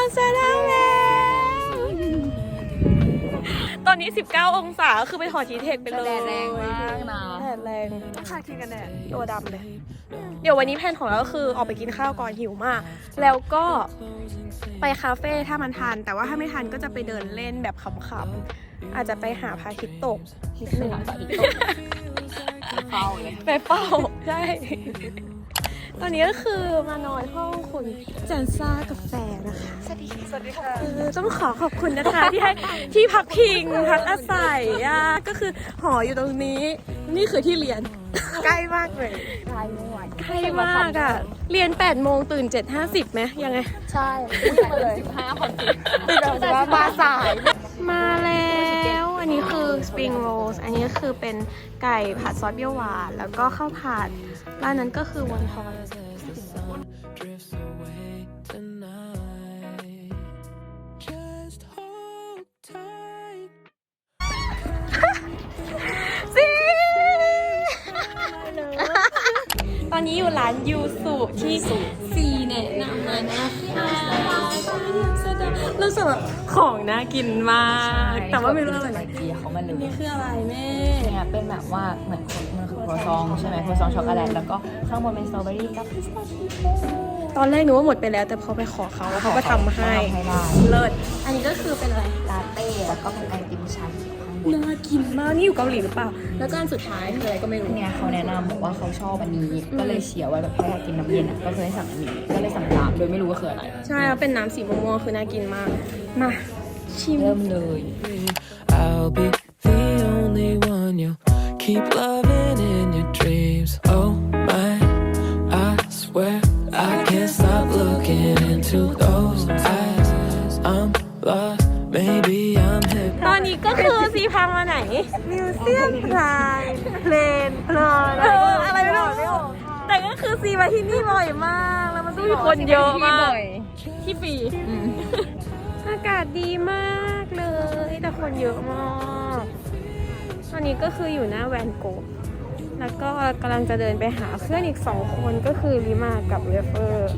อัมสเตอร์ดัมแล้ว ตอนนี้ 19 องศา คือไปถอดทีเทคไปเลยแดดแรงมากนะแดดแรงต้องคาคินกันแดดตัวดำเลย เดี๋ยววันนี้แผนของเราก็คือออกไปกินข้าวก่อนหิวมาก แล้วก็ไปคาเฟ่ถ้ามันทัน แต่ว่าถ้าไม่ทันก็จะไปเดินเล่นแบบขำๆ อาจจะไปหาพระอาทิตย์ตกนิดนึงเฝ้าเลยไปเฝ้าใช่ตอนนี้ก็คือมานอนห้องคุณจันซ่ากาแฟนะคะส วัสดีสวัสดีค่ะเออต้องขอขอบคุณนะคะ ที่ให้ที่พักพิงพักอาศัยอะก็คือหออยู่ตรงนี้ นี่คือที่เรียน ใกล้มากเลยใช่ไม่ไหวใกล้มากอะเรียน8โมงตื่น7.50ไหมยังไง ใช่วิ่งมาเลยสิบห้าคนจริงแต่ว่ามาสายมาแล้วอันนี้คือ spring rolls อันนี้คือเป็นไก่ผัดซอสเปรี้ยวหวานแล้วก็ข้าวผัดร้านนั้นก็คือวันทอน อนนี้อยู่ร้านยูสุที่ซีแนะนำมานะคะรู้สึกแบบของน่ากินมาก แต่ว่าไม่รู้อะไรไอจีเขามาเลยนี่คืออะไรแม่เนี่ยเป็นแบบว่าเหมือนมันคือครัวซองใช่ไหมครัวซองช็อกโกแลตแล้วก็ข้างบนเป็นสตรอเบอรี่กับพิสตาชิโอตอนแรกนึกว่าหมดไปแล้วแต่พอไปขอเขาแล้วเขาก็ทำให้ทำให้ได้เลิศอันนี้ก็คือเป็นอะไรลาเต้แล้วก็เป็นไอติมชาเขียวข้างบ นน่ากินมากนี่อยู่เกาหลีหรือเปล่า แล้วก็อันสุดท้ายคืออะไรก็ไม่รู้ เนี่ยเขาแนะนำบอกว่าเขาชอบอันนี้ ก็เลยเชียร์ไว้แบบถ้าอยากกินน้ำเย็นอะก็เลยสั่งอันนี้ ก็เลยสั่งตามโดยไม่รู้ว่าคืออะไร ใช่แล้วเป็นน้ำสีม่วงๆคือน่ากินมาก มาชิมเริ่มเลย I'll be นี่บ่อยมากแล้วมันก็มีคนเยอะมาก ที่ฟรีอากาศดีมากเลย แต่คนเยอะมากตอนนี้ก็คืออยู่หน้าแวนโกะแล้วก็กำลังจะเดินไปหาเพื่อนอีกสองคนก็คือลิมากับเวเฟอร์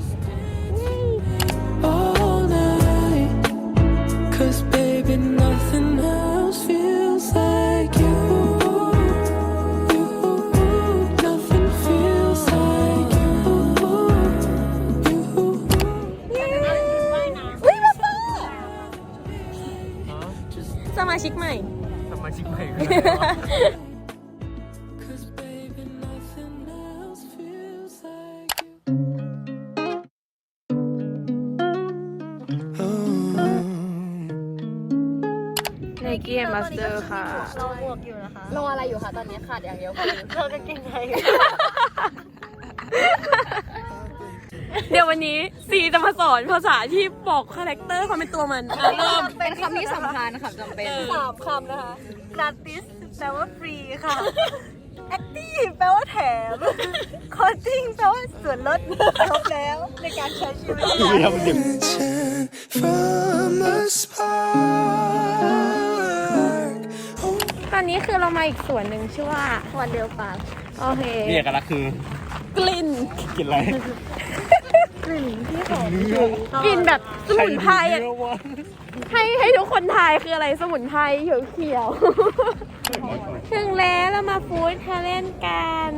ร์ค่นะคะรออะไรอยู่คะตอนนี้ขาดอย่างเดียวคือเกงในเดี๋ยววันนี้ซีจะมาสอนภาษาที่บอกคาแรคเตอร์ความเป็นตัวมันอะเริ่มเป็นคำที่สำคัญค่ะจำเป็นสามคำนะคะ gratis แปลว่าฟรีค่ะ active แปลว่าแถม costing แปลว่าส่วนลดครบแล้วในการใช้ชีวิต from the spark. Oh, ตอนนี้คือเรามาอีกส่วนหนึ่งชื่อว่าวันเดียวปาโอเคนี่เอกลักษณ์คือกลิ่นกินอะไรกลิ่นที่หอมกลิ่นแบบสมุนไพรอะเนื้อวะให้ให้ทุกคนทายคืออะไรสมุนไพรเขียวเขียวๆถึงแล้วเรามาฟู้ดทาเลนกัน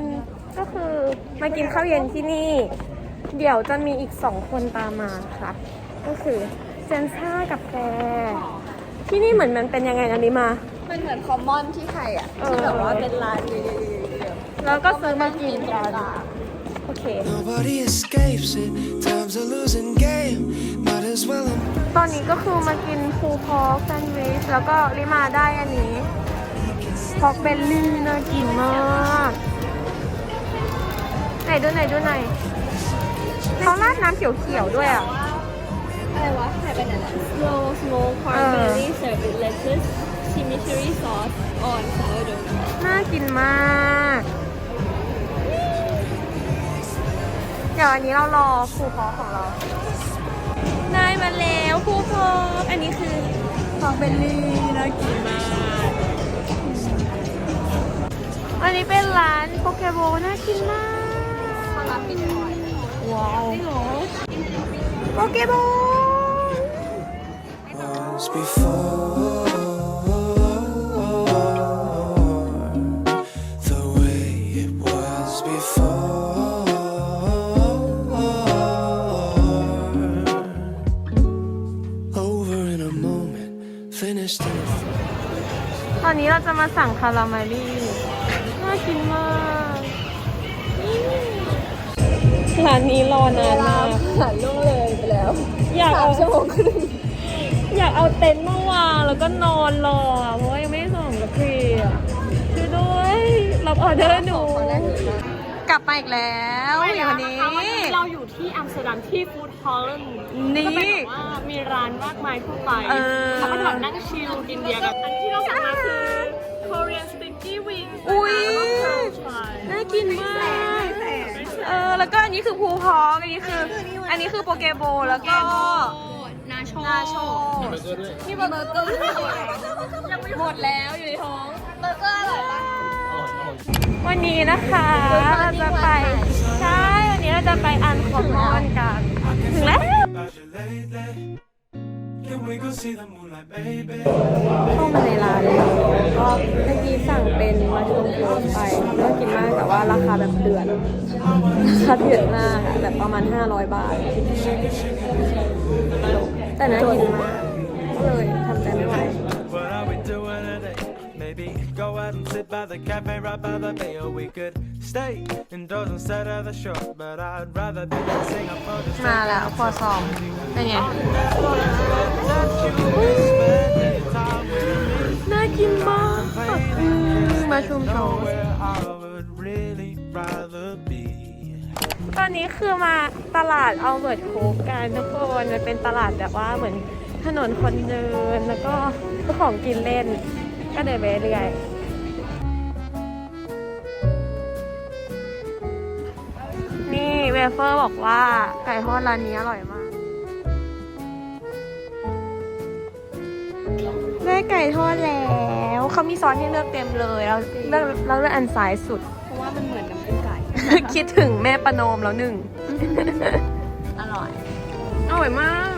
ก็คือมากินข้าวเย็นที่นี่ เดี๋ยวจะมีอีกสองคนตามมาค่ะ ก็คือเจนซ่ากับแฟที่นี่เหมือนมันเป็นยังไงนะนิมา เป็นเหมือนคอมมอนที่ไทยอะเออที่แบบว่าเป็นร้านเยอะแล้วก็ซื้อมากินกันโอเค Nobody escapes it. Time's a losing game. Might as well. ตอนนี้ก็คือมากินฟูพอกแซนด์วิชแล้วก็ริมาได้อันนี้พอกเบลลี่น่ากินมากไหนดูไหนดูไหนอยเขาราดน้ำเขียวๆด้วยอะ อะไรวะใครเป็นอะไร Slow smoked Uh. cranberry served with lettuce, chimichurri sauce on sourdough. น่ากินมาก เดี๋ยวอันนี้เรารอฟูพอกของเรา ได้มาแล้วฟูพอกอันนี้คือพอกเบลลี่น่ากินมาก อันนี้เป็นร้านโปเกโบน่ากินมากร้านปิดคอยว้าวโปเกโบ was before. ตอนนี้เราจะมาสั่งคาราเมลี่น่ากินมากร้านนี้รอนานมากหลังล่วงเลยไปแล้วอยากเอาชั่วโมงครึ่งอยากเอาเต็นท์มาวางแล้วก็นอนรออะเพราะว่ายังไม่ได้ส่งกับพี่อะช่วยด้วยรับออเดอร์หนู กลับมาอีกแล้วอย่างวันนี้เราอยู่ที่อัมสเตอร์ดัมที่ฟู้ดฮอลล์นี่ ก็เป็นแบบว่ามีร้านมากมายทั่วไปเออแล้วก็แบบนั่งชิลกินเบียร์กันอันที่เราสั่งมาคือ Korean Sticky Wings อุ๊ยแล้วก็ Pearl Pie น่ากินมากเออแล้วก็อันนี้คือภูพอกอันนี้คือ อันนี้คือโปเกโบแล้วก็นาโชนาโชนี่เบอร์เกอร์หมดแล้วอยู่ในท้องเบอร์เกอร์อร่อยปะ วันนี้นะคะเราจะไปใช่วันนี้เราจะไปอันคอมมอนกันถึงแล้วเข้ามาในร้านแล้วก็เมื่อกี้สั่งเป็นมาชูโรสไปน่ากินมากแต่ว่าราคาแบบเดือดราคาเดือดมากแบบประมาณ 500 บาท แต่น่ากินมากเลย and sit by the cafe right by the bay, or we could stay indoors instead of the shore. But I'd rather be dancing up for the มาแล้วครัวซองเป็นไงน่ากินมากอืมมาชุมโชว์ where I would really rather be. ตอนนี้คือมาตลาดเอาเบิร์ดโคกกันทุกคนมันเป็นตลาดแบบว่าเหมือนถนนคนเดินแล้วก็ของกินเล่น ก็เดินไปเรื่อย นี่เวเฟอร์บอกว่าไก่ทอดร้านนี้อร่อยมาก ได้ไก่ทอดแล้วเขามีซอสให้เลือกเต็มเลย เราเลือกเราเลือกอันซ้ายสุด เพราะว่ามันเหมือนน้ำเป็นไก่ คิดถึงแม่ประโนมแล้วหนึ่ง อร่อย อร่อยมาก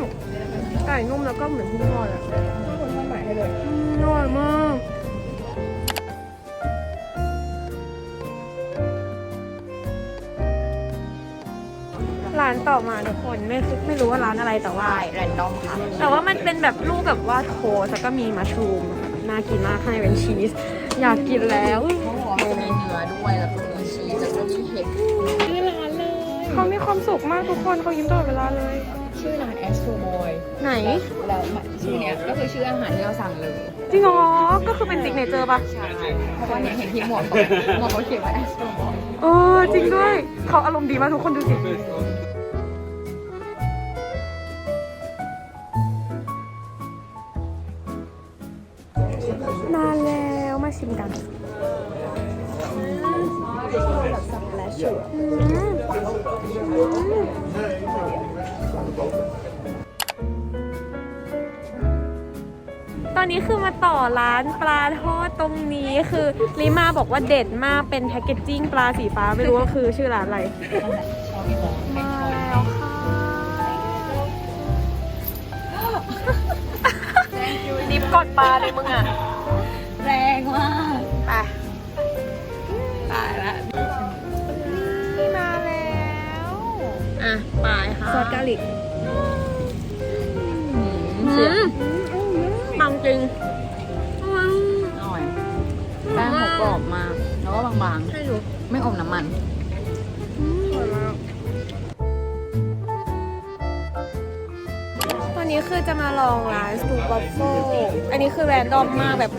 ไก่นุ่มแล้วก็เหมือนที่ทอดอะคนทอดใหม่ให้เลยอืมอร่อยมาก ร้านต่อมาทุกคนไม่คือไม่รู้ว่าร้านอะไรแต่ว่าแรนดอมค่ะ แต่ว่ามันเป็นแบบรูปแบบว่าโทสต์แล้วก็มีมัชรูมน่ากินมากข้างในเป็นชีส อยากกินแล้วเขาบอกว่ามันมีเนื้อด้วยแล้วก็มีชีสแล้วก็มีเห็ดชื่อร้านเลยเขามีความสุขมากทุกคนเขายิ้มตลอดเวลาเลย ชื่อร้านแอสโตรบอยไหน แล้วชื่อเนี้ยก็คือชื่ออาหารที่เราสั่งเลย จริงเหรอก็คือเป็นซิกเนเจอร์ปะใช่เพราะว่าเนี่ยเห็นที่หมวกเขาหมวกเขาเขียนว่าแอสโตรบอยเออจริงด้วย เขาอารมณ์ดีมากทุกคนดูสิ ตอนนี้คือมาต่อร้านปลาทอดตรงนี้คือลิมาบอกว่าเด็ดมากเป็นแพคเกจจิ้งปลาสีฟ้าไม่รู้ว่าคือชื่อร้านอะไร มาแล้วค่ะดิฟกดปลาเลยมึงอะ แรงมาก อะไปค่ะซอสกาลิกอืมปังจริงอืมอร่อยแป้งเขากรอบมากแล้วก็บางให้ดูๆไม่อมน้ำมันวันนี้คือจะมาลองร้านสตูบัฟเฟอันนี้คือแรนดอมมากแบบ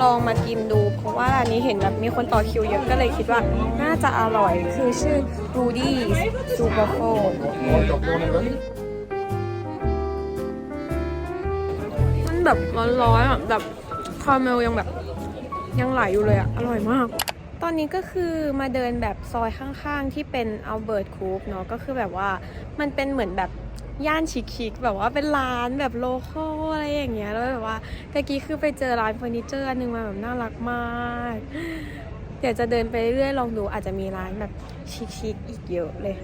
ลองมากินดู เพราะว่าร้านนี้เห็นแบบมีคนต่อคิวเยอะก็เลยคิดว่าน่าจะอร่อยคือชื่อ Rudy s t u b a f f l มันแบบร้อนๆอะแบบคาราเมลยังแบบยังไหลอยู่เลยอะ อร่อยมาก ตอนนี้ก็คือมาเดินแบบซอยข้างๆ ที่เป็นอัลเบิร์ตคูปเนาะก็คือแบบว่ามันเป็นเหมือนแบบ ย่านชิคๆแบบว่าเป็นร้านแบบโลคอลอะไรอย่างเงี้ยแล้วแบบว่าตะกี้คือไปเจอร้านเฟอร์นิเจอร์อันนึงมาแบบน่ารักมากเดี๋ยวจะเดินไปเรื่อยๆลองดูอาจจะมีร้านแบบชิคๆอีกเยอะเลย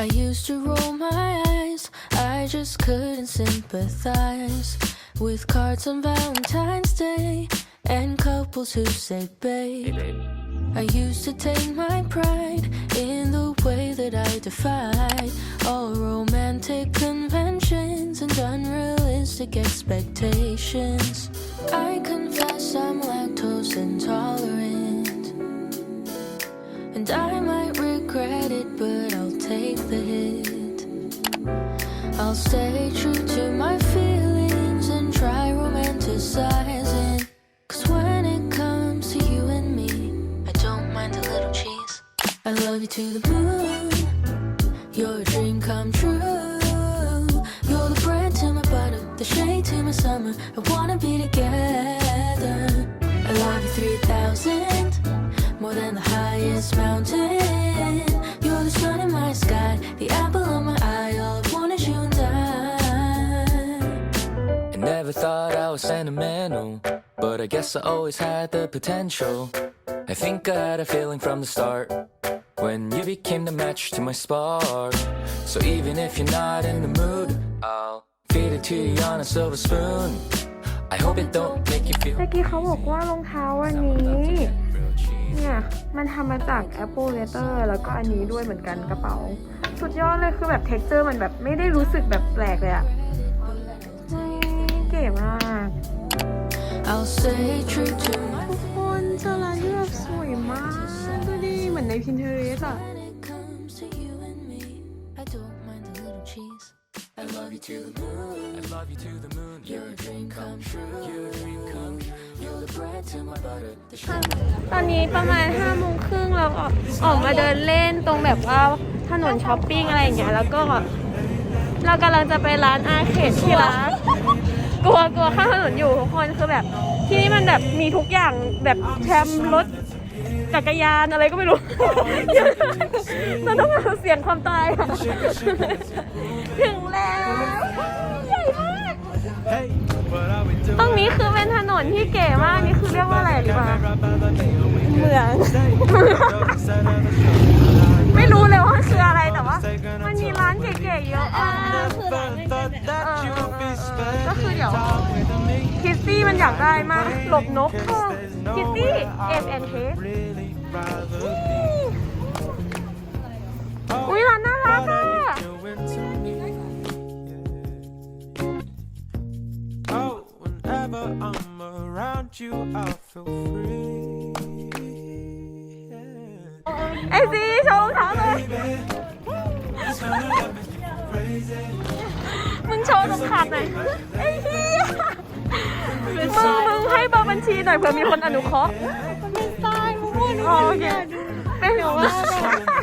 I used to roll my eyes, I just couldn't sympathize with cards on Valentine's Day and couples who say babe. I used to take my pride in the way that I defied all romantic conventions and unrealistic expectations. I confess I'm lactose intolerant. And I might regret it, but I'll take the hit. I'll stay true to my feelings and try romanticizing. Love you to the moon. You're a dream come true. You're the bread to my butter, the shade to my summer. I wanna be together. I love you 3000, more than the highest mountain. You're the sun in my sky, the apple of my eye. All I want is you and I. I never thought I was sentimental, but I guess I always had the potential. I think I had a feeling from the start when you became the match to my spark. So even if you're not in the mood, I'll feed it to you on a silver spoon. I hope it don't make you feel. เมื่อกี้เขาบอกว่ารองเท้าอันนี้ เนี่ย มันทำมาจาก Apple Leather แล้วก็อันนี้ด้วยเหมือนกันกระเป๋า สุดยอดเลยคือแบบ texture มันแบบไม่ได้รู้สึกแบบแปลกเลยอะเฮ้ยเก๋มาก I'll stay true to my Pinterest ตอนนี้ประมาณ5้าโมงครึ่งเราออกออกมาเดินเล่นตรงแบบว่าถนนช้อปปิ้งอะไรอย่างเงี้ยแล้วก็เรากำลังจะไปร้านอาเขตที่ร้านกลัวกลัวข้างถนนอยู่ทุกคนคือแบบที่นี่มันแบบมีทุกอย่างแบบแคมรถ จักรยานอะไรก็ไม่รู้เราต้องมาเสียงความตายอะถึงแล้วใหญ่มาก ตรงนี้คือเป็นถนนที่เก๋มาก นี่คือเรียกว่าอะไรดีวะเมือง ไม่รู้เลยว่าคืออะไรแต่ว่า มันมีร้านเก๋ๆเยอะมากก็คือเดี๋ยวคิตตี้มันอยากได้มาก หลบนกค่ะ คิตตี้เอฟแอนเคสอุ้ยร้านน่ารักอะ Oh, whenever I'm around you, I feel free. Yeah. ไอซีโชว์รองเท้าเลย มึงโชว์ตรงขาดหน่อยไอ้เหี้ย มึงมึงให้เบอร์บัญชีหน่อยเผื่อมีคนอนุเคราะห์ไม่ตายมึงพูดโอเคเป็นหรอว่า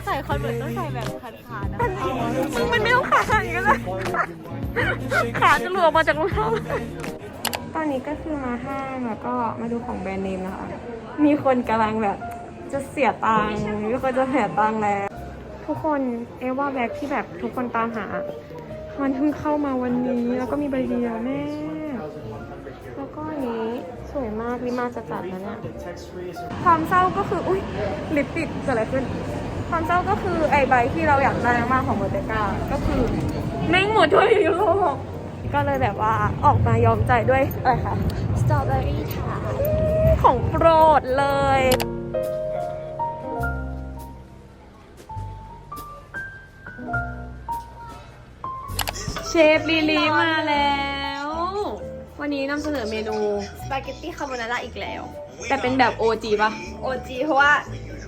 ใส่คอนเวิร์ตต้องใส่แบบขาดๆนะมึงมันไม่ต้องขาดอย่างนี้ก็ได้ขาจะหลวมมาจากรองเท้าตอนนี้ก็คือมาห้างแล้วก็มาดูของแบรนด์เนมนะคะ มีคนกำลังแบบจะเสียตังค์มีคนจะเสียตังค์แล้ว ทุกคนเอว่าแบ็คที่แบบทุกคนตามหามันเพิ่งเข้ามาวันนี้แล้วก็มีใบเดียวแม่ แล้วก็อันนี้สวย มากริมาจะจัดแล้วเนี่ย ความเศร้าก็คือ อุ้ยลิปติดเกิดอะไรขึ้น ความเศร้าก็คือไอใบที่เราอยากได้มากๆของโบเตก้าก็คือแม่งหมดทั่วยุโรปก็เลยแบบว่าออกมายอมใจด้วยอะไรคะสตรอเบอรี่ถาดของโปรดเลยเชฟลีลีมาแล้ว วันนี้นำเสนอเมนูสปาเกตตี้คาโบนาร่าอีกแล้ว แต่เป็นแบบ OG ป่ะโอจีเพราะว่า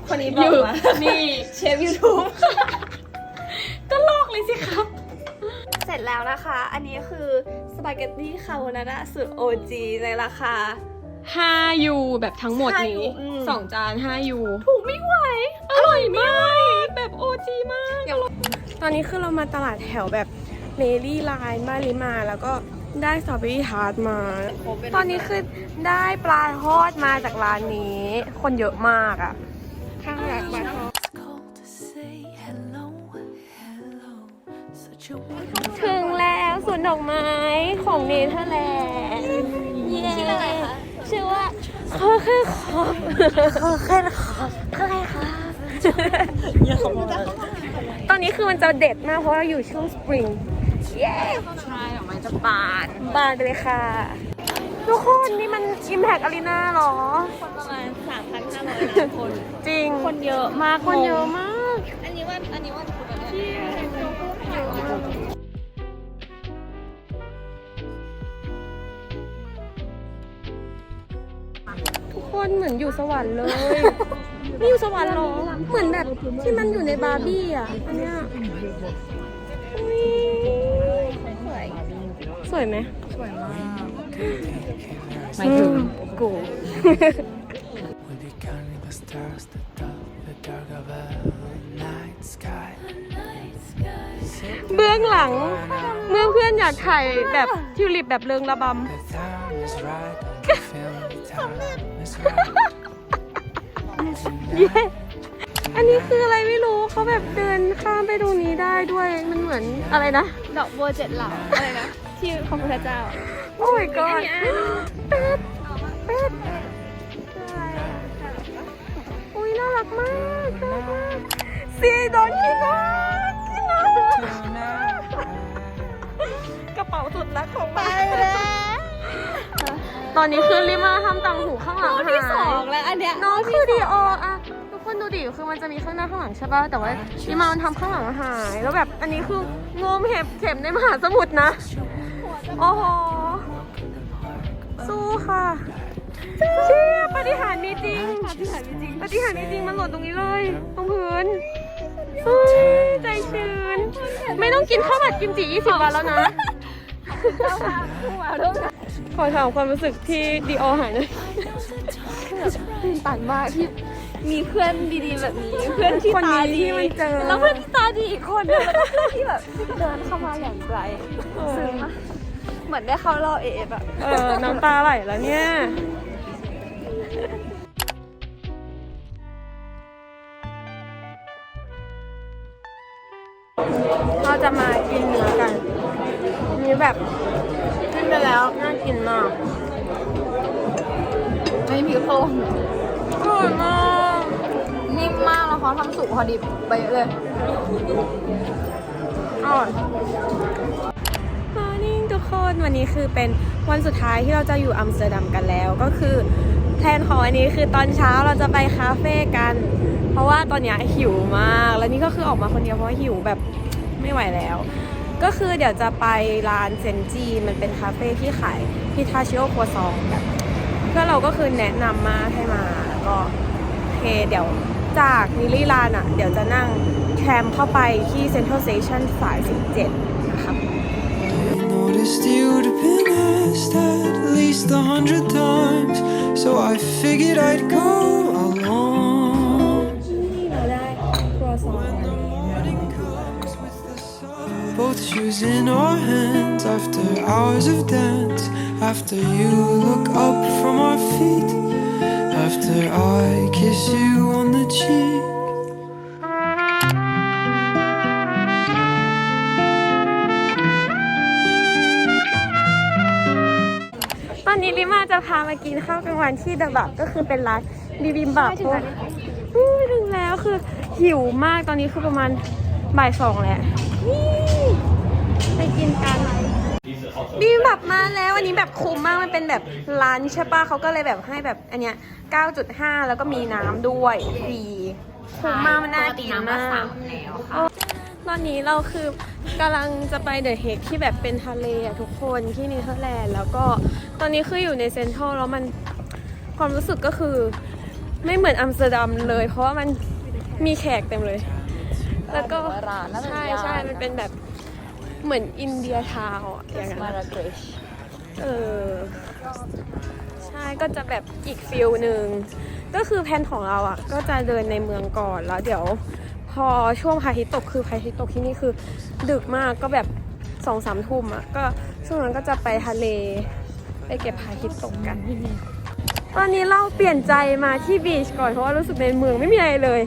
คนนี้บอกมานี่เชฟยูทูบก็ลอกเลยสิครับ เสร็จแล้วนะคะ อันนี้คือสปาเกตตี้คาโบนาร่าสูตรโอจีในราคา5ยูแบบทั้งหมด5นี้ยูอืมสองจาน5ยูถูกไม่ไหว อร่อยมาก แบบโอจีมาก ตอนนี้คือเรามาตลาดแถวแบบเมลี่ไลน์บ้านลิมาแล้วก็ได้สตรอเบอรี่ทาร์ตมา ตอนนี้คือได้ปลาทอดมาจากร้านนี้ คนเยอะมากอะ ข้างหลักปลาทอดถึงแล้วสวนดอกไม้ของเนเธอร์แลนด์เย้ชื่ออะไรคะชื่อว่าคอเคคอคอเคคอคอเคคอตอนอนนี้คือมันจะเด็ดมากเพราะเราอยู่ช่วงสปริง เย้ ใช่ดอกไม้จะบานบานไปเลยค่ะ ทุกคนนี่มัน Impact Arena เหรอ คนประมาณ 3,500คน จริง คนเยอะมากคนเยอะมาก อันนี้ว่า อันนี้ว่าคุณอะไรทุกคนเหมือนอยู่สวรรค์เลย นี่อยู่สวรรค์เหรอ เหมือนแบบที่มันอยู่ในบาร์บี้อะอันเนี้ย สวยไหมหมายถึงกู We'll be counting the stars that up the dark of a night sky. เบื้องหลัง เมื่อเพื่อนอยากถ่ายแบบทิวลิปแบบเริงระบ The time is right, and you feel the time is right. ำเย้อันนี้คืออะไรไม่รู้เขาแบบเดินข้ามไปตรงนี้ได้ด้วย มันเหมือนอะไรนะ ดอกบัวเจ็ดเหล่าอะไร นะที่พระพุทธเจ้า โอ้ my god เป็ดเป็ดอุ้ยน่ารักมากน่ารักมากซีโดนกินนะกินนะกระเป๋าสุดรักของไปแล้วตอนนี้คือลิมาทำต่างหูข้างหลังน้องที่สองแล้วอันเนี้ยน้องคือดีโออะทุกคนดูดิคือมันจะมีข้างหน้าข้างหลังใช่ป่ะแต่ว่าลิมามันทำข้างหลังหาย แล้วแบบอันนี้คืองมเห็บเข็มในมหาสมุทรนะ โอ้โห สู้ค่ะเชี่ยปฏิหารย์มีจริง ปฏิหารย์มีจริงปฏิหารย์มีจริงมันหล่นตรงนี้เลย ตรงพื้นเฮ้ยใจชื้น ไม่ต้องกินข้าวผัดกิมจิ 20 วันแล้วนะขอถามความรู้สึกที่ดีโอหายหน่อยปั่นมากที่มีเพื่อนดีๆแบบนี้ เพื่อนที่คนตานี้ดีที่มันเจอแล้วเพื่อนที่ตาดีอีกคนนึงแล้วก็เพื่อนที่แบบเดินเข้ามาอย่างไกลซึ้งอะ เหมือนได้เข้ารอบเอฟอะเออ น้ำตาไหลแล้วเนี่ย เราจะมากินเนื้อกัน มีแบบกินไปแล้ว น่ากินมาก ไม่มีโครงอร่อยมากนิ่มมากแล้วเขาทำสุกพอดีเป๊ะเลย อร่อยมอร์นิ่งทุก คนวันนี้คือเป็นวันสุดท้ายที่เราจะอยู่อัมสเตอร์ดัมกันแล้ว ก็คือแพลนของวันนี้คือตอนเช้าเราจะไปคาเฟ่กัน เพราะว่าตอนนี้หิวมาก แล้วนี่ก็คือออกมาคนเดียวเพราะหิวแบบไม่ไหวแล้ว ก็คือเดี๋ยวจะไปร้านเซนจีมันเป็นคาเฟ่ที่ขายพิทาชิโอครัวซองแบบเพื่อเราก็คือแนะนำมาให้มาก็โอเคเดี๋ยวจากนิลลี่ลานอะ เดี๋ยวจะนั่งแทรมเข้าไปที่เซ็นทรัลเตชันสาย 17 past, you'd have been asked at least a hundred times. So I figured I'd go along. Both shoes in our hands after hours of dance. After you look up from our feet. After I kiss you on the cheek. ตอนนี้ลิมาจะพามากินข้าวกลางวันที่เดอะบักก็คือเป็นร้านบิบิมบับอู้ถึงแล้วคือหิวมากตอนนี้คือประมาณบ่ายสองแล้วนี่ไปกินกันบิบิมบับมาแล้วอันนี้แบบคุ้มมากมันเป็นแบบร้านใช่ปะเขาก็เลยแบบให้แบบอันเนี้ย 9.5 แล้วก็มีน้ำด้วยฟรีคุ้มมากมันน่ากินมาก ตอนนี้เราคือกำลังจะไปเดอะเฮกที่แบบเป็นทะเลอะทุกคนที่เนเธอร์แลนด์แล้วก็ตอนนี้คืออยู่ในเซ็นทรัลแล้วมันความรู้สึกก็คือไม่เหมือนอัมสเตอร์ดัมเลย เพราะว่ามันมีแขกเต็มเลย แล้วก็ร้านน่าจะใช่ย่านใช่มันเป็นแบบเหมือนอินเดียทาวน์อะอย่างนั้นมาอะราเกชเออใช่ก็จะแบบอีกฟิลหนึ่งก็คือแผนของเราอะก็จะเดินในเมืองก่อนแล้วเดี๋ยวพ อช่วงพระอาทิตย์ตกคือพระอาทิตย์ตกที่นี่คือ ดึกมากก็แบบสองสามทุ่มอะก็ช่วงนั้นก็จะไปทะเล ไปเก็บพระอาทิตย์ตกกันตอนนี้เราเปลี่ยนใจมาที่บีชก่อนเพราะว่ารู้สึกในเมืองไม่มีอะไรเลย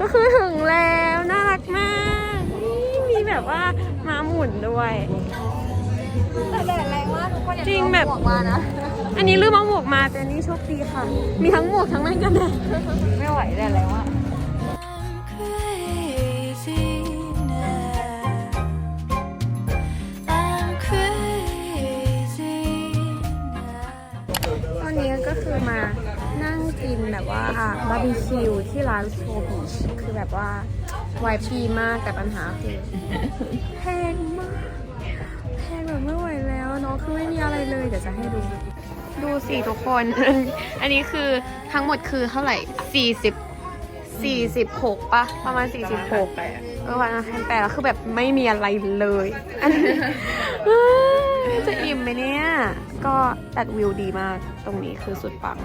ก็คือถึงแล้วน่ารักมากนี่มีแบบว่าม้าหมุนด้วยแต่แดดแรงมากทุกคนจริงแบบบอกมานะอันนี้ลืมเอาหมวกมาแต่อันนี้โชคดีค่ะ มีทั้งหมวกทั้งแว่นกันแดดไม่ไหวแดดแล้ว บีคิวที่ร้านโชบีชคือแบบว่าไวายปีมากแต่ปัญหาคือแพงมากแพงแบบไม่ไหวแล้วเนาะคือไม่มีอะไรเลยเดี๋ยวจะให้ดู ดูสิทุกคน อันนี้คือทั้งหมดคือเท่าไหร่ 40 46ปะประมาณ 46เออวันละพันแปดแล้วคือแบบไม่มีอะไรเลยอันนี้จะอิ่มไหมเนี่ย ก็ตัดวิวดีมากตรงนี้คือสุดปัง